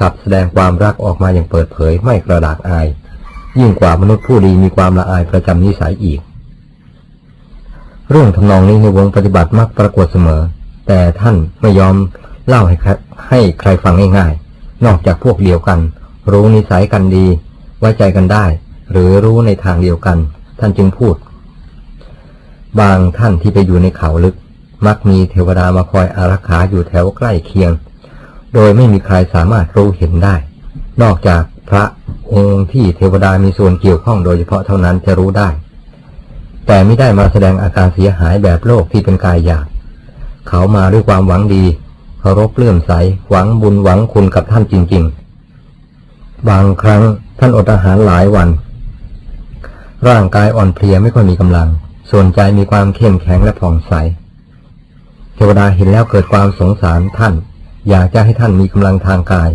กับแสดงความรักออกมาอย่างเปิดเผยไม่กระดากอาย ยิ่งกว่ามนุษย์ผู้ดีมีความละอายประจำนิสัยอีก เรื่องทำนองนี้ในวงปฏิบัติมักปรากฏเสมอ แต่ท่านไม่ยอมเล่าให้ใครให้ใครฟังง่ายๆ นอกจากพวกเดียวกัน รู้นิสัยกันดี ไว้ใจกันได้ หรือรู้ในทางเดียวกัน ท่านจึงพูด บางท่านที่ไปอยู่ในเขาลึก มักมีเทวดามาคอยอารักขาอยู่แถวใกล้เคียง โดยไม่มีใครสามารถรู้เห็นได้ นอกจากพระองค์ที่เทวดามีส่วนเกี่ยวข้องโดยเฉพาะเท่านั้นจะรู้ได้ แต่ไม่ได้มาแสดงอาการเสียหายแบบโลกที่เป็นกายหยาบเขามาด้วยความหวังดีเคารพเลื่อมใสหวังบุญหวังคุณกับท่านจริง ๆ บางครั้งท่านอดอาหารหลายวัน ร่างกายอ่อนเพลียไม่ค่อยมีกำลัง ส่วนใจมีความเข้มแข็งและผ่องใส เทวดาเห็นแล้วเกิดความสงสารท่าน อยากจะให้ท่านมีกำลังทางกาย